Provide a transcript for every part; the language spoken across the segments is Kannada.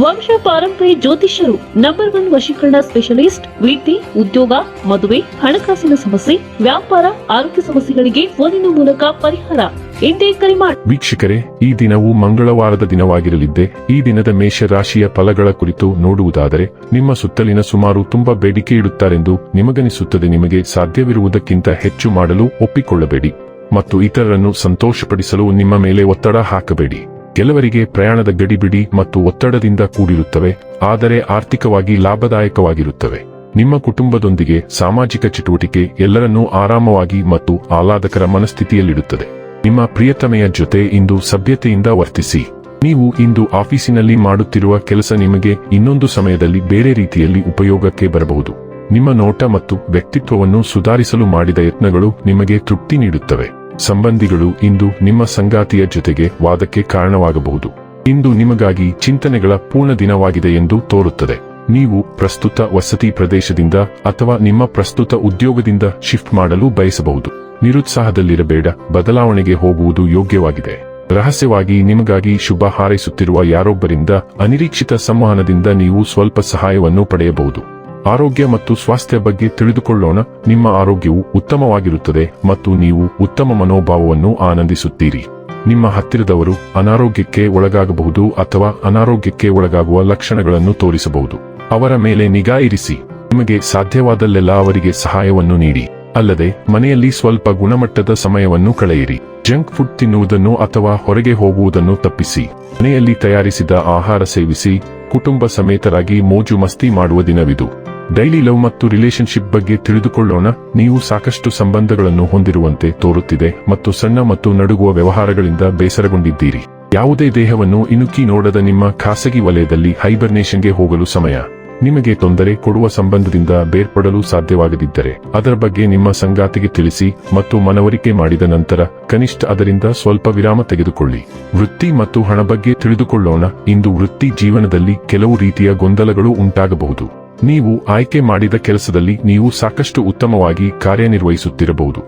ವಂಶ ಪಾರಂಪರ್ಯ ಜ್ಯೋತಿಷ್ಯರು ನಂಬರ್ ಒನ್ ವಶೀಕರಣ ಸ್ಪೆಷಲಿಸ್ಟ್ ವೃತ್ತಿ ಉದ್ಯೋಗ, ಮದುವೆ, ಹಣಕಾಸಿನ ಸಮಸ್ಯೆ, ವ್ಯಾಪಾರ, ಆರೋಗ್ಯ ಸಮಸ್ಯೆಗಳಿಗೆ ಫೋನಿನ ಮೂಲಕ ಪರಿಹಾರ. ಇಂದೇ ಕರೆ ಮಾಡಿ ವೀಕ್ಷಕರೇ, ಈ ದಿನವು ಮಂಗಳವಾರದ ದಿನವಾಗಿರಲಿದ್ದೆ. ಈ ದಿನದ ಮೇಷ ರಾಶಿಯ ಫಲಗಳ ಕುರಿತು ನೋಡುವುದಾದರೆ, ನಿಮ್ಮ ಸುತ್ತಲಿನ ಸುಮಾರು ತುಂಬಾ ಬೇಡಿಕೆ ಇಡುತ್ತಾರೆಂದು ನಿಮಗನಿಸುತ್ತದೆ. ನಿಮಗೆ ಸಾಧ್ಯವಿರುವುದಕ್ಕಿಂತ ಹೆಚ್ಚು ಮಾಡಲು ಒಪ್ಪಿಕೊಳ್ಳಬೇಡಿ. ಮತ್ತು ಇತರರನ್ನು ಸಂತೋಷಪಡಿಸಲು ನಿಮ್ಮ ಮೇಲೆ ಒತ್ತಡ ಹಾಕಬೇಡಿ. ಕೆಲವರಿಗೆ ಪ್ರಯಾಣದ ಗಡಿಬಿಡಿ ಮತ್ತು ಒತ್ತಡದಿಂದ ಕೂಡಿರುತ್ತವೆ, ಆದರೆ ಆರ್ಥಿಕವಾಗಿ ಲಾಭದಾಯಕವಾಗಿರುತ್ತವೆ. ನಿಮ್ಮ ಕುಟುಂಬದೊಂದಿಗೆ ಸಾಮಾಜಿಕ ಚಟುವಟಿಕೆ ಎಲ್ಲರನ್ನೂ ಆರಾಮವಾಗಿ ಮತ್ತು ಆಹ್ಲಾದಕರ ಮನಸ್ಥಿತಿಯಲ್ಲಿಡುತ್ತದೆ. ನಿಮ್ಮ ಪ್ರಿಯತಮೆಯ ಜೊತೆ ಇಂದು ಸಭ್ಯತೆಯಿಂದ ವರ್ತಿಸಿ. ನೀವು ಇಂದು ಆಫೀಸಿನಲ್ಲಿ ಮಾಡುತ್ತಿರುವ ಕೆಲಸ ನಿಮಗೆ ಇನ್ನೊಂದು ಸಮಯದಲ್ಲಿ ಬೇರೆ ರೀತಿಯಲ್ಲಿ ಉಪಯೋಗಕ್ಕೆ ಬರಬಹುದು. ನಿಮ್ಮ ನೋಟ ಮತ್ತು ವ್ಯಕ್ತಿತ್ವವನ್ನು ಸುಧಾರಿಸಲು ಮಾಡಿದ ಯತ್ನಗಳು ನಿಮಗೆ ತೃಪ್ತಿ ನೀಡುತ್ತವೆ. ಸಂಬಂಧಿಗಳು ಇಂದು ನಿಮ್ಮ ಸಂಗಾತಿಯ ಜೊತೆಗೆ ವಾದಕ್ಕೆ ಕಾರಣವಾಗಬಹುದು. ಇಂದು ನಿಮಗಾಗಿ ಚಿಂತನೆಗಳ ಪೂರ್ಣ ದಿನವಾಗಿದೆ ಎಂದು ತೋರುತ್ತದೆ. ನೀವು ಪ್ರಸ್ತುತ ವಸತಿ ಪ್ರದೇಶದಿಂದ ಅಥವಾ ನಿಮ್ಮ ಪ್ರಸ್ತುತ ಉದ್ಯೋಗದಿಂದ ಶಿಫ್ಟ್ ಮಾಡಲು ಬಯಸಬಹುದು. ನಿರುತ್ಸಾಹದಲ್ಲಿರಬೇಡ, ಬದಲಾವಣೆಗೆ ಹೋಗುವುದು ಯೋಗ್ಯವಾಗಿದೆ. ರಹಸ್ಯವಾಗಿ ನಿಮಗಾಗಿ ಶುಭ ಹಾರೈಸುತ್ತಿರುವ ಯಾರೊಬ್ಬರಿಂದ ಅನಿರೀಕ್ಷಿತ ಸಂವಹನದಿಂದ ನೀವು ಸ್ವಲ್ಪ ಸಹಾಯವನ್ನು ಪಡೆಯಬಹುದು. ಆರೋಗ್ಯ ಮತ್ತು ಸ್ವಾಸ್ಥ್ಯ ಬಗ್ಗೆ ತಿಳಿದುಕೊಳ್ಳೋಣ. ನಿಮ್ಮ ಆರೋಗ್ಯವು ಉತ್ತಮವಾಗಿರುತ್ತದೆ ಮತ್ತು ನೀವು ಉತ್ತಮ ಮನೋಭಾವವನ್ನು ಆನಂದಿಸುತ್ತೀರಿ. ನಿಮ್ಮ ಹತ್ತಿರದವರು ಅನಾರೋಗ್ಯಕ್ಕೆ ಒಳಗಾಗಬಹುದು ಅಥವಾ ಅನಾರೋಗ್ಯಕ್ಕೆ ಒಳಗಾಗುವ ಲಕ್ಷಣಗಳನ್ನು ತೋರಿಸಬಹುದು. ಅವರ ಮೇಲೆ ನಿಗಾ ಇರಿಸಿ. ನಿಮಗೆ ಸಾಧ್ಯವಾದಲ್ಲೆಲ್ಲ ಅವರಿಗೆ ಸಹಾಯವನ್ನು ನೀಡಿ. ಅಲ್ಲದೆ, ಮನೆಯಲ್ಲಿ ಸ್ವಲ್ಪ ಗುಣಮಟ್ಟದ ಸಮಯವನ್ನು ಕಳೆಯಿರಿ. ಜಂಕ್ ಫುಡ್ ತಿನ್ನುವುದನ್ನು ಅಥವಾ ಹೊರಗೆ ಹೋಗುವುದನ್ನು ತಪ್ಪಿಸಿ. ಮನೆಯಲ್ಲಿ ತಯಾರಿಸಿದ ಆಹಾರ ಸೇವಿಸಿ. ಕುಟುಂಬ ಸಮೇತರಾಗಿ ಮೋಜು ಮಸ್ತಿ ಮಾಡುವ ದಿನವಿದು. ಡೈಲಿ ಲವ್ ಮತ್ತು ರಿಲೇಶನ್ಶಿಪ್ ಬಗ್ಗೆ ತಿಳಿದುಕೊಳ್ಳೋಣ. ನೀವು ಸಾಕಷ್ಟು ಸಂಬಂಧಗಳನ್ನು ಹೊಂದಿರುವಂತೆ ತೋರುತ್ತಿದೆ ಮತ್ತು ಸಣ್ಣ ಮತ್ತು ನಡುಗುವ ವ್ಯವಹಾರಗಳಿಂದ ಬೇಸರಗೊಂಡಿದ್ದೀರಿ. ಯಾವುದೇ ದೇಹವನ್ನು ಇನುಕಿ ನೋಡದ ನಿಮ್ಮ ಖಾಸಗಿ ವಲಯದಲ್ಲಿ ಹೈಬರ್ನೇಷನ್ಗೆ ಹೋಗಲು ಸಮಯ. ನಿಮಗೆ ತೊಂದರೆ ಕೊಡುವ ಸಂಬಂಧದಿಂದ ಬೇರ್ಪಡಲು ಸಾಧ್ಯವಾಗದಿದ್ದರೆ, ಅದರ ಬಗ್ಗೆ ನಿಮ್ಮ ಸಂಗಾತಿಗೆ ತಿಳಿಸಿ ಮತ್ತು ಮನವರಿಕೆ ಮಾಡಿದ ನಂತರ ಕನಿಷ್ಠ ಅದರಿಂದ ಸ್ವಲ್ಪ ವಿರಾಮ ತೆಗೆದುಕೊಳ್ಳಿ. ವೃತ್ತಿ ಮತ್ತು ಹಣ ಬಗ್ಗೆ ತಿಳಿದುಕೊಳ್ಳೋಣ. ಇಂದು ವೃತ್ತಿ ಜೀವನದಲ್ಲಿ ಕೆಲವು ರೀತಿಯ ಗೊಂದಲಗಳು ಉಂಟಾಗಬಹುದು. ನೀವು ಆಯ್ಕೆ ಮಾಡಿದ ಕೆಲಸದಲ್ಲಿ ನೀವು ಸಾಕಷ್ಟು ಉತ್ತಮವಾಗಿ ಕಾರ್ಯನಿರ್ವಹಿಸುತ್ತಿರಬಹುದು.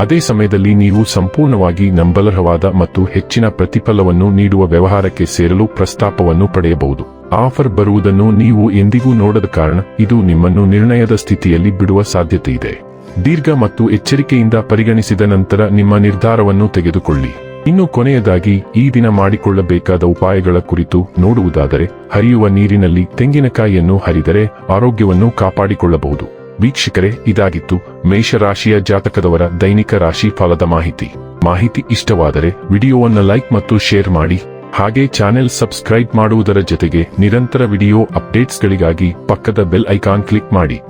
ಅದೇ ಸಮಯದಲ್ಲಿ ನೀವು ಸಂಪೂರ್ಣವಾಗಿ ನಂಬಲರ್ಹವಾದ ಮತ್ತು ಹೆಚ್ಚಿನ ಪ್ರತಿಫಲವನ್ನು ನೀಡುವ ವ್ಯವಹಾರಕ್ಕೆ ಸೇರಲು ಪ್ರಸ್ತಾಪವನ್ನು ಪಡೆಯಬಹುದು. ಆಫರ್ ಬರುವುದನ್ನು ನೀವು ಎಂದಿಗೂ ನೋಡದ ಕಾರಣ ಇದು ನಿಮ್ಮನ್ನು ನಿರ್ಣಯದ ಸ್ಥಿತಿಯಲ್ಲಿ ಬಿಡುವ ಸಾಧ್ಯತೆ ಇದೆ ದೀರ್ಘ ಮತ್ತು ಎಚ್ಚರಿಕೆಯಿಂದ ಪರಿಗಣಿಸಿದ ನಂತರ ನಿಮ್ಮ ನಿರ್ಧಾರವನ್ನು ತೆಗೆದುಕೊಳ್ಳಿ. ಇನ್ನು ಕೊನೆಯದಾಗಿ ಈ ದಿನ ಮಾಡಿಕೊಳ್ಳಬೇಕಾದ ಉಪಾಯಗಳ ಕುರಿತು ನೋಡುವುದಾದರೆ, ಹರಿಯುವ ನೀರಿನಲ್ಲಿ ತೆಂಗಿನಕಾಯಿಯನ್ನು ಹರಿದರೆ ಆರೋಗ್ಯವನ್ನು ಕಾಪಾಡಿಕೊಳ್ಳಬಹುದು. ವೀಕ್ಷಕರೇ, ಇದಾಗಿತ್ತು ಮೇಷರಾಶಿಯ ಜಾತಕದವರ ದೈನಿಕ ರಾಶಿ ಫಲದ ಮಾಹಿತಿ. ಮಾಹಿತಿ ಇಷ್ಟವಾದರೆ ವಿಡಿಯೋವನ್ನು ಲೈಕ್ ಮತ್ತು ಶೇರ್ ಮಾಡಿ. ಹಾಗೆ ಚಾನೆಲ್ ಸಬ್ಸ್ಕ್ರೈಬ್ ಮಾಡುವುದರ ಜೊತೆಗೆ ನಿರಂತರ ವಿಡಿಯೋ ಅಪ್ಡೇಟ್ಸ್ಗಳಿಗಾಗಿ ಪಕ್ಕದ ಬೆಲ್ ಐಕಾನ್ ಕ್ಲಿಕ್ ಮಾಡಿ.